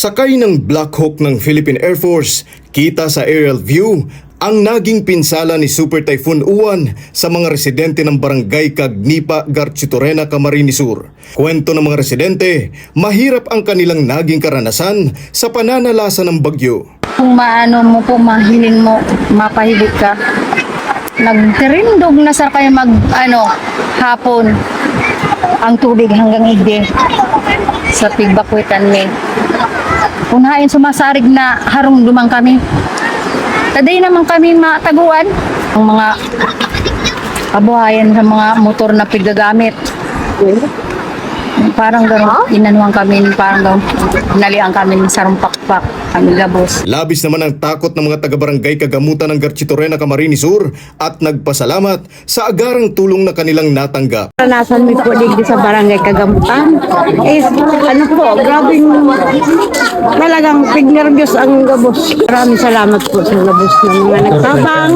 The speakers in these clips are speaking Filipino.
Sakay ng Black Hawk ng Philippine Air Force, kita sa aerial view ang naging pinsala ni Super Typhoon Uwan sa mga residente ng barangay Cagnipa, Garchitorena, Camarines Sur. Kwento ng mga residente, mahirap ang kanilang naging karanasan sa pananalasa ng bagyo. Kung maano mo po, mahiling mo, mapahigit ka. Nagtirindog na sa kayo mag, ano, hapon ang tubig hanggang igde sa pigbakwitan ni. Unahin sumasarig na harong dumang kami. Taday naman kami mataguan ang mga kabuhayan sa mga motor na piggagamit. Parang gano'n, inanuhan kami, parang gano'n, nalian kami sa rumpakpak, kami gabos. Labis naman ang takot ng mga taga-barangay Kagamutan ng Garchitorena, Camarines Sur at nagpasalamat sa agarang tulong na kanilang natanggap. Karanasan mo po digdi sa barangay Kagamutan. Eh, ano po, grabing talagang pignervyos ang gabos. Maraming salamat po sa gabos ng mga nagtabang.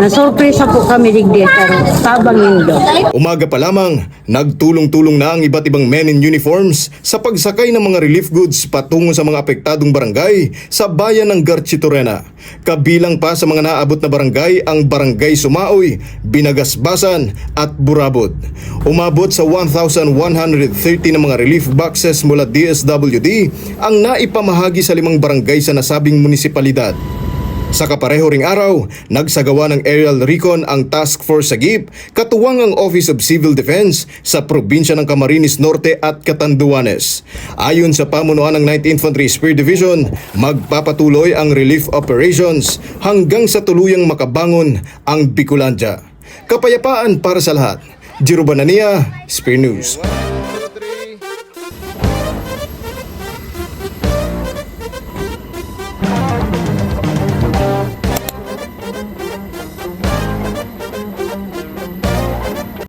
Nasurpresa po kami digdi pero tabang nindo. Umaga pa lamang, nagtulong-tulong na ang iba't ibang men in uniforms sa pagsakay ng mga relief goods patungo sa mga apektadong barangay sa bayan ng Garchitorena. Kabilang pa sa mga naabot na barangay ang Barangay Sumaoy, Binagasbasan at Burabod. Umabot sa 1,130 na mga relief boxes mula DSWD ang naipamahagi sa limang barangay sa nasabing munisipalidad. Sa kapareho ring araw, nagsagawa ng aerial recon ang Task Force Sagip, katuwang ang Office of Civil Defense sa probinsya ng Camarines Norte at Catanduanes. Ayon sa pamunuan ng 9th Infantry Spear Division, magpapatuloy ang relief operations hanggang sa tuluyang makabangon ang Bicolandia. Kapayapaan para sa lahat. Jiro Banania, Spear News.